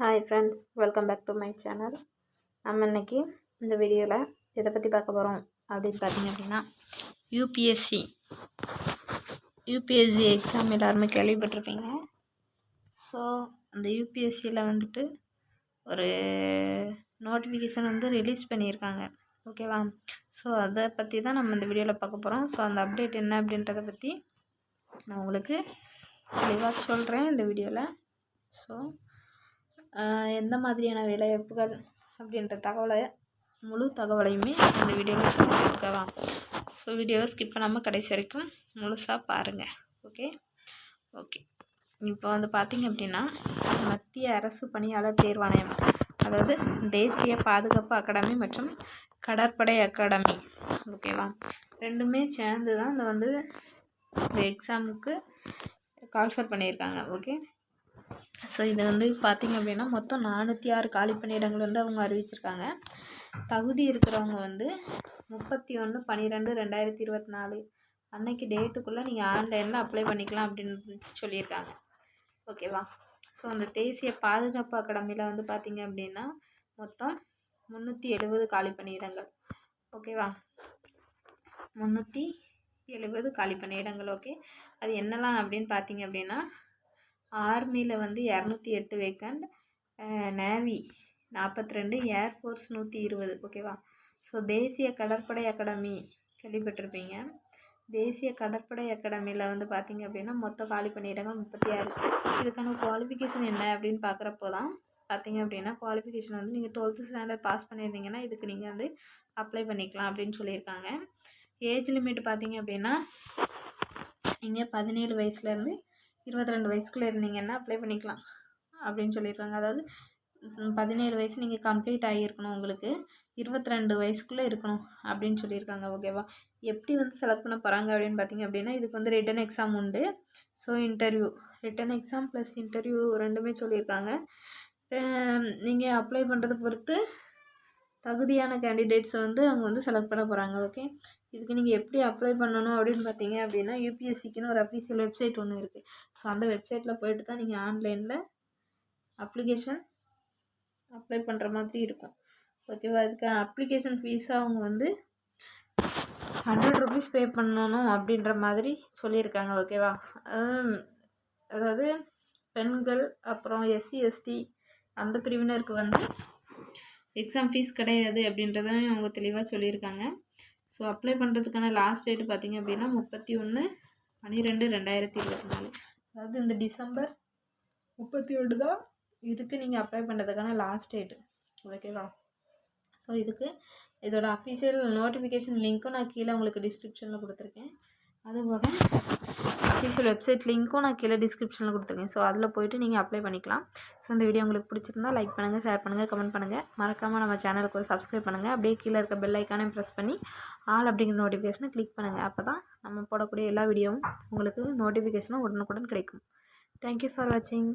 Hi friends welcome back to my channel நம்ம இன்னைக்கு இந்த வீடியோவில் எதை பற்றி பார்க்க போகிறோம் அப்படின்னு பார்த்தீங்க அப்படின்னா யூபிஎஸ்சி யூபிஎஸ்சி எக்ஸாம் எல்லாருமே கேள்விப்பட்டிருப்பீங்க. ஸோ அந்த யூபிஎஸ்சியில் வந்துட்டு ஒரு நோட்டிஃபிகேஷன் வந்து ரிலீஸ் பண்ணியிருக்காங்க. ஓகேவா ஸோ அதை பற்றி தான் நம்ம இந்த வீடியோவில் பார்க்க போகிறோம் ஸோ அந்த அப்டேட் என்ன அப்படின்றத பற்றி நான் உங்களுக்கு தெளிவாக சொல்கிறேன் இந்த வீடியோவில் ஸோ எந்த மாதிரியான வேலைவாய்ப்புகள் அப்படின்ற தகவலை முழு தகவலையுமே இந்த வீடியோவில் கொடுத்துருக்கவா ஸோ வீடியோவை ஸ்கிப் பண்ணாமல் கடைசி வரைக்கும் முழுசாக பாருங்கள் ஓகே ஓகே இப்போ வந்து பார்த்திங்க அப்படின்னா மத்திய அரசு பணியாளர் தேர்வாணையம் அதாவது தேசிய பாதுகாப்பு அகாடமி மற்றும் கடற்படை அகாடமி. ஓகேவா ரெண்டுமே சேர்ந்து தான் இந்த வந்து இந்த எக்ஸாமுக்கு கால்ஃபர் பண்ணியிருக்காங்க. ஓகே ஸோ இது வந்து பார்த்திங்க அப்படின்னா மொத்தம் நானூற்றி ஆறு காலி பணியிடங்கள் வந்து அவங்க அறிவிச்சிருக்காங்க. தகுதி இருக்கிறவங்க வந்து முப்பத்தி ஒன்று பன்னிரெண்டு ரெண்டாயிரத்தி இருபத்தி நாலு அன்னைக்கு டேட்டுக்குள்ளே நீங்கள் ஆன்லைனில் அப்ளை பண்ணிக்கலாம் அப்படின்னு சொல்லியிருக்காங்க. ஓகேவா ஸோ அந்த தேசிய பாதுகாப்பு அகாடமியில் வந்து பார்த்திங்க அப்படின்னா மொத்தம் முந்நூற்றி எழுபது காலி பணியிடங்கள். ஓகேவா முந்நூற்றி எழுபது காலி பணியிடங்கள் ஓகே அது என்னெல்லாம் அப்படின்னு பார்த்தீங்க அப்படின்னா ஆர்மியில் வந்து இரநூத்தி எட்டு வேக்கண்ட் நேவி நாற்பத்தி ரெண்டு ஏர்ஃபோர்ஸ் நூற்றி இருபது. ஓகேவா? ஸோ தேசிய கடற்படை அகாடமி கேள்விப்பட்டிருப்பீங்க. தேசிய கடற்படை அகாடமியில் வந்து பார்த்திங்க அப்படின்னா மொத்த காலி பணியிடங்கள் முப்பத்தி ஆறு. இதுக்கான குவாலிஃபிகேஷன் என்ன அப்படின்னு பார்க்குறப்போ தான் பார்த்தீங்க அப்படின்னா குவாலிஃபிகேஷன் வந்து நீங்கள் டுவெல்த்து ஸ்டாண்டர்ட் பாஸ் பண்ணியிருந்தீங்கன்னா இதுக்கு நீங்கள் வந்து அப்ளை பண்ணிக்கலாம் அப்படின்னு சொல்லியிருக்காங்க. ஏஜ் லிமிட் பார்த்தீங்க அப்படின்னா நீங்கள் பதினேழு வயசுலேருந்து இருபத்தி ரெண்டு வயசுக்குள்ளே இருந்தீங்கன்னா அப்ளை பண்ணிக்கலாம் அப்படின்னு சொல்லியிருக்காங்க அதாவது பதினேழு வயசு நீங்கள் கம்ப்ளீட் ஆகியிருக்கணும் உங்களுக்கு. இருபத்தி ரெண்டு வயசுக்குள்ளே இருக்கணும் அப்படின்னு சொல்லியிருக்காங்க ஓகேவா எப்படி வந்து செலக்ட் பண்ண போகிறாங்க அப்படின்னு பார்த்தீங்க அப்படின்னா இதுக்கு வந்து ரிட்டன் எக்ஸாம் உண்டு. So interview written exam plus interview ரெண்டுமே சொல்லியிருக்காங்க நீங்கள் அப்ளை பண்ணுறதை பொறுத்து தகுதியான கேண்டிடேட்ஸை வந்து அவங்க வந்து செலக்ட் பண்ண போகிறாங்க ஓகே இதுக்கு நீங்கள் எப்படி அப்ளை பண்ணணும் அப்படின்னு பார்த்தீங்க அப்படின்னா யூபிஎஸ்சிக்குன்னு ஒரு அஃபீஷியல் வெப்சைட் ஒன்று இருக்குது ஸோ அந்த வெப்சைட்டில் போயிட்டு தான் நீங்கள் ஆன்லைனில் அப்ளிகேஷன் அப்ளை பண்ணுற மாதிரி இருக்கும். ஓகேவா அதுக்கு அப்ளிகேஷன் ஃபீஸாக அவங்க வந்து ஹண்ட்ரட் ருபீஸ் பே பண்ணணும் அப்படின்ற மாதிரி சொல்லியிருக்காங்க ஓகேவா அதாவது பெண்கள் அப்புறம் எஸ்சி எஸ்டி அந்த பிரிவினருக்கு வந்து எக்ஸாம் ஃபீஸ் கிடையாது அப்படின்றத அவங்க தெளிவாக சொல்லியிருக்காங்க. ஸோ அப்ளை பண்ணுறதுக்கான லாஸ்ட் டேட்டு பார்த்திங்க அப்படின்னா முப்பத்தி ஒன்று பன்னிரெண்டு ரெண்டாயிரத்தி இருபத்தி நாலு. அதாவது இந்த டிசம்பர் முப்பத்தி ஒன்று தான் இதுக்கு நீங்கள் அப்ளை பண்ணுறதுக்கான லாஸ்ட் டேட்டு ஓகேவா ஸோ இதுக்கு இதோட அஃபீஷியல் நோட்டிஃபிகேஷன் லிங்க்கும் நான் கீழே உங்களுக்கு டிஸ்கிரிப்ஷனில் கொடுத்துருக்கேன். அதுபோக அஃபீஷியல் வெப்சைட் லிங்க்கும் நான் கீழே டிஸ்கிரிப்ஷனில் கொடுத்துருக்கேன். ஸோ அதில் போய்ட்டு நீங்கள் அப்ளை பண்ணிக்கலாம். ஸோ இந்த வீடியோ உங்களுக்கு பிடிச்சிருந்தா லைக் பண்ணுங்கள் ஷேர் பண்ணுங்கள் கமெண்ட் பண்ணுங்கள் மறக்காமல் நம்ம சேனலுக்கு ஒரு சப்ஸ்கிரைப் பண்ணுங்கள் அப்படியே கீழே இருக்க பெல் ஐக்கானே ப்ரெஸ் பண்ணி ஆல் அப்படிங்கிற நோட்டிஃபிகேஷனை கிளிக் பண்ணுங்கள் அப்போ தான் நம்ம போடக்கூடிய எல்லா வீடியோவும் உங்களுக்கு நோட்டிஃபிகேஷனும் உடனுக்குடன் கிடைக்கும். தேங்க்யூ ஃபார் வாட்சிங்